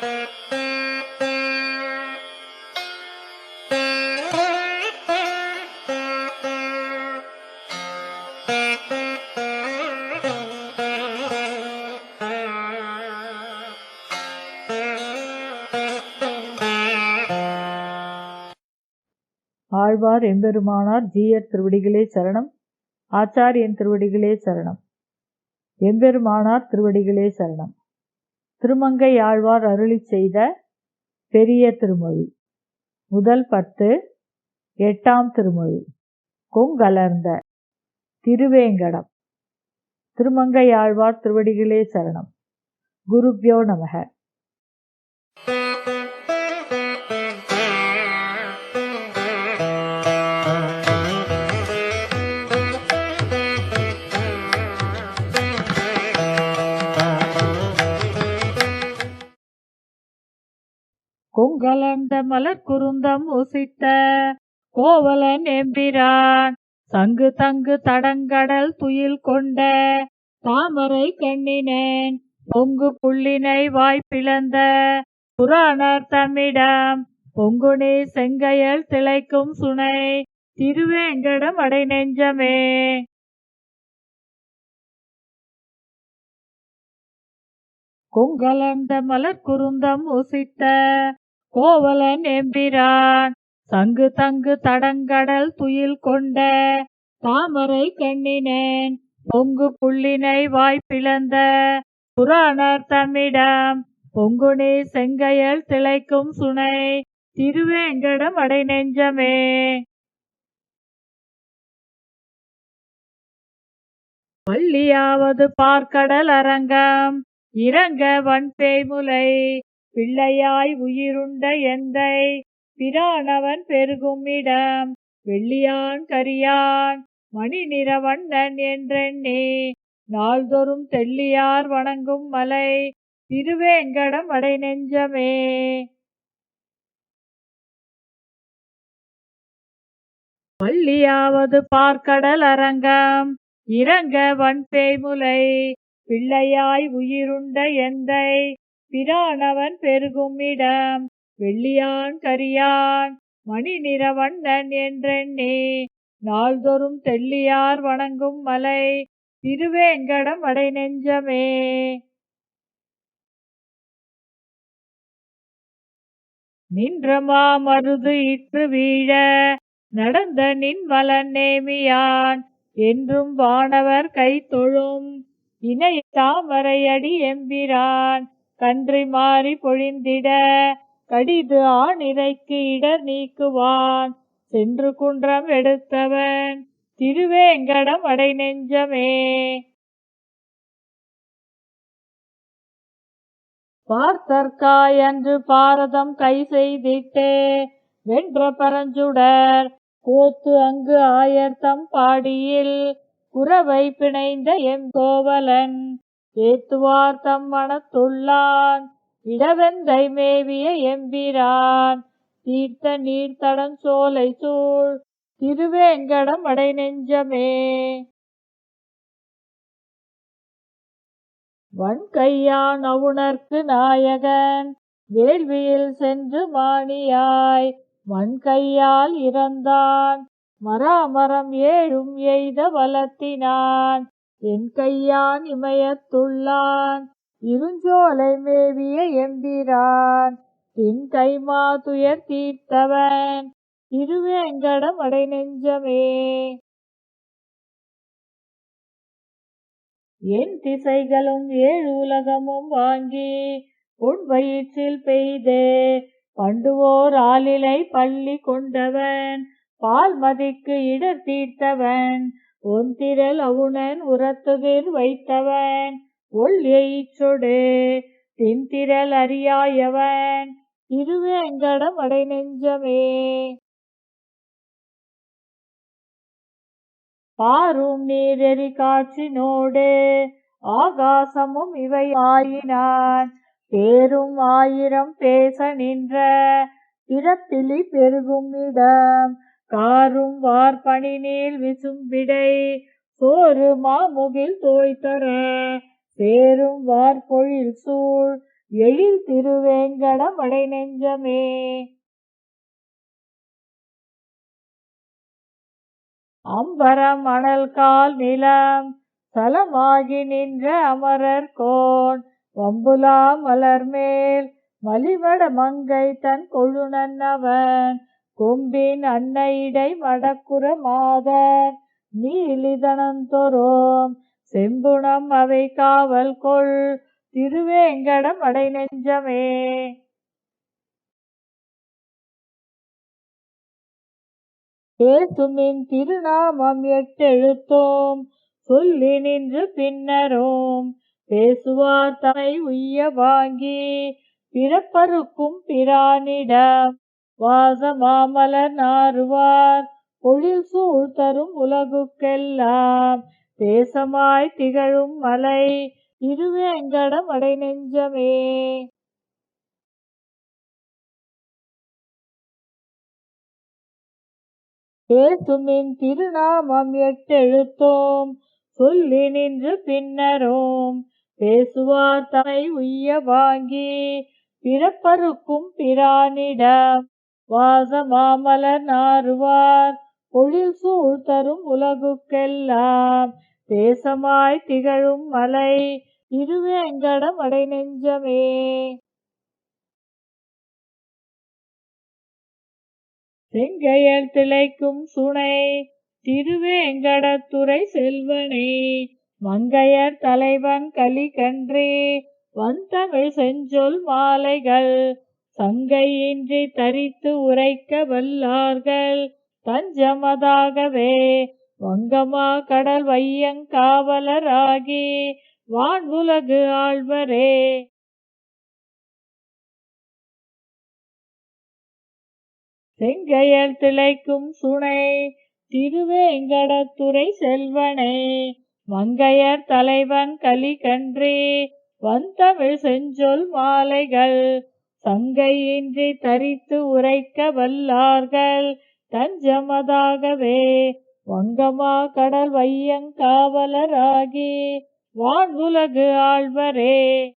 ஆழ்வார் எம்பெருமானார் ஜீயர் திருவடிகளே சரணம். ஆச்சாரியன் திருவடிகளே சரணம். எம்பெருமானார் திருவடிகளே சரணம். திருமங்கை ஆழ்வார் செய்த பெரிய திருமொழி. முதல் பத்து எட்டாம் திருமொழி. கொங்கலர்ந்த திருவேங்கடம். திருமங்கை ஆழ்வார் திருவடிகளே சரணம். குருப்யோ நமக. கொங்கலர்ந்த மலர் குருந்தம் உசித்த கோவலன் எம்பிரான் சங்கு தங்கு தடங்கடல் துயில் கொண்ட தாமரை கண்ணினேன். பொங்கு புள்ளினை வாய்ப்பிழந்த புராணர் தம்மிடம் பொங்குனி செங்கையல் திளைக்கும் சுனை திருவேங்கடம் அடை நெஞ்சமே. கொங்கலந்த மலர் குருந்தம் உசித்த கோவலன் எம்பிரான் சங்கு தங்கு தடங்கடல் துயில் கொண்ட தாமரை கண்ணினேன். பொங்கு புள்ளினை வாய்ப்பிழந்த புராணர் தம்மிடம் பொங்குனி செங்கையல் திளைக்கும் சுனை திருவேங்கடம் அடை நெஞ்சமே. பள்ளியாவது பார்க்கடல் அரங்கம் இறங்க வன்பேய்முலை பிள்ளையாய் உயிருண்ட எந்தை பிரானவன் பெருகும் இடம் வெள்ளியான் கரியான் மணி நிறவண்ணன் என்றெண்ணே. நாள்தோறும் தெள்ளியார் வணங்கும் மலை திருவேங்கடம் அடை நெஞ்சமே. பள்ளியாவது பார்க்கடல் அரங்கம் இறங்க வன்பேய்முலை பிள்ளையாய் உயிருண்ட எந்தை பிரானவன் பெருகும் இடம். வெள்ளியான் கரியான் மணி நிறவண்ணன் என்றெண்ணே. நாள்தோறும் தெள்ளியார் வணங்கும் மலை திருவேங்கடம் அடை நெஞ்சமே. நின்றமா மருது இற்று வீழ நடந்த நின் வலன் நேமியான். என்றும் வானவர் கை தொழும் இணைய தாமரையடி எம்பிரான். கன்றி மாறி பொழிந்திட கடிது ஆணிரைக்கு இடர் நீக்குவான். சென்று குன்றம் எடுத்தவன் திருவேங்கடம் அடை நெஞ்சமே. பார்த்தற்காய் அன்று பாரதம் கை செய்திட்டே வென்ற பரஞ்சுடர் கோத்து அங்கு ஆயர்த்தம் பாடியில் குறவை பிணைந்த எம் கோவலன். ஏத்துவார் தம் மனத்துள்ளான் இடவெந்தை மேவிய எம்பிரான். தீர்த்த நீர்த்தடன் சோலை சூழ் திருவேங்கடம் அடை நெஞ்சமே. வன்கையான் அவுணர்க்கு நாயகன் வேள்வியில் சென்று மாணியாய். மண்கையால் இறந்தான் மராமரம் ஏழும் எய்த வளர்த்தினான் என் கையான் இமயத்துள்ளான் இருஞ்சோலை மேவிய எம்பிரான் தின் கைமா துயர் தீர்த்தவன் திருவேங்கடம் அடை நெஞ்சமே. என் திசைகளும் ஏழு உலகமும் வாங்கி உன் வயிற்றில் பெய்தே பண்டுவோர் ஆளிலை பள்ளி கொண்டவன் பால்மதிக்கு இடர் தீர்த்தவன் ஒன்திரல் அவுணன் உரத்துதிர் வைத்தவன் ஒள் எயிச்சொடு தின்திரல் அறியாயவன் திருவேங்கடம் அடை நெஞ்சமே. பாரும் நீரெறி காற்றினோடு ஆகாசமும் இவை ஆயினான். பேரும் ஆயிரம் பேச நின்ற பிறப்பிலி பெருகும் இடம் காரும் வார்பணி நீள் விசும்பிடை சோறு மாமுகில் தோய்த்தர சேரும் வார்பொழில் சூழ் எழில் திருவேங்கடமடை நெஞ்சமே. அம்பரம் அனல் கால் நிலம் சலமாகி நின்ற அமரர் கோன். வம்புலா மலர்மேல் மலிவட மங்கை தன் கொழுநன்னவன் கொம்பின் அன்னையிடை மடக்குற மாதர் நீலிதனந்தொரோம் செம்புணம் அவை காவல் கொள் திருவேங்கடம் அடை நெஞ்சமே. பேசுமின் திருநாமம் எட்டெழுத்தோம் சொல்லி நின்று பின்னரோம். பேசுவார் தமை உய்ய வாங்கி பிறப்பருக்கும் பிரானிடம். வாசமாமலர் நாறுவார் பொழில் சூழ் தரும் உலகுக்கெல்லாம் தேசமாய் திகழும் மலை திருவேங்கடம் அடை நெஞ்சமே. பேசுமின் திருநாமம் எட்டெழுத்தோம். சொல்லி நின்று பின்னரோம். பேசுவார் தமை உய்ய வாங்கி பிறப்பருக்கும் பிரானிடம். வாசமாமலர் நாறுவார் பொழில் சூழ் தரும் உலகுக்கெல்லாம் தேசமாய் திகழும் மலை திருவேங்கடம் அடை நெஞ்சமே. செங்கையல் திளைக்கும் சுனை திருவேங்கடத்துறை செல்வனே. மங்கையர் தலைவன் கலிகன்றே வந்தமிழ் செஞ்சொல் மாலைகள் தங்கையின்றி தரித்து உரைக்க வல்லார்கள். தஞ்சமதாகவே வங்கமா கடல் வையங்காவலராகி வான்உலகு ஆழ்வரே. செங்கையல் திளைக்கும் சுனை திருவேங்கடத்துறை செல்வனே. மங்கையர் தலைவன் கலிகன்றி வந்தமிழ் செஞ்சொல் மாலைகள். சங்கையின்றி தரித்து உரைக்க வல்லார்கள். தஞ்சமதாகவே வங்கமா கடல் வையங்காவலராகி வான் உலகு ஆழ்வரே.